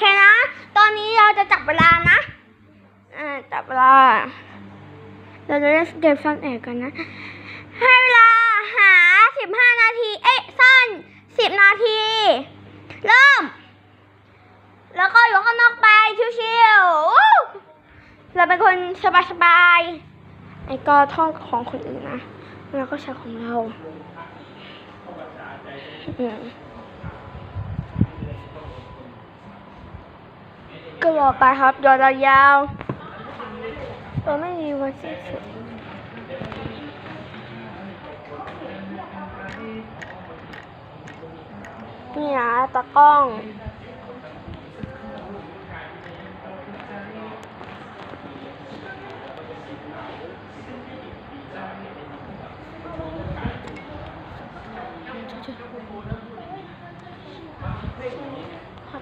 เคนะ ตอนนี้เราจะจับเวลานะอ่าจับเวลา เราจะเล่นเกมซ่อนแอบกันนะ ให้เวลาหาสิบห้านาที เอ๊ะซ่อนสิบนาที เริ่ม แล้วก็อยู่ข้างนอกไปชิวๆเราเป็นคนสบายๆไอ้ก็ท่องของคนอื่นนะแล้วก็ใช้ของเรา อืม ก็รอไปครับรอๆยาวเราไม่มีวันสิ้นสุดนี่นะตากล้อง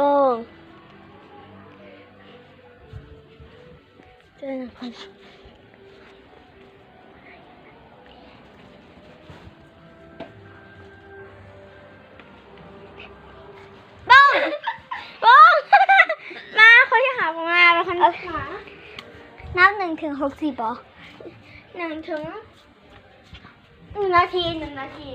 ห้เวลาสองถึงวันที่เริ่มหาโป้งเจอหนึ่งพันโป้งโป้งมาคนที่หาผมมาเป็นคนที่หานับหนึ่งถึงหกสิบเหรอหนึ่งถึงหนึ่งนาทีหนึ่งนาที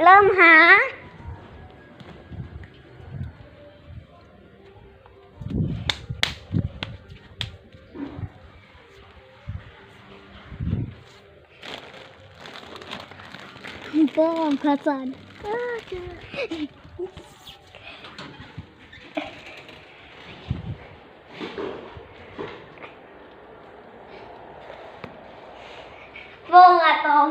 เริ่มหาโป้งพระจันทร์โป้งอะตอม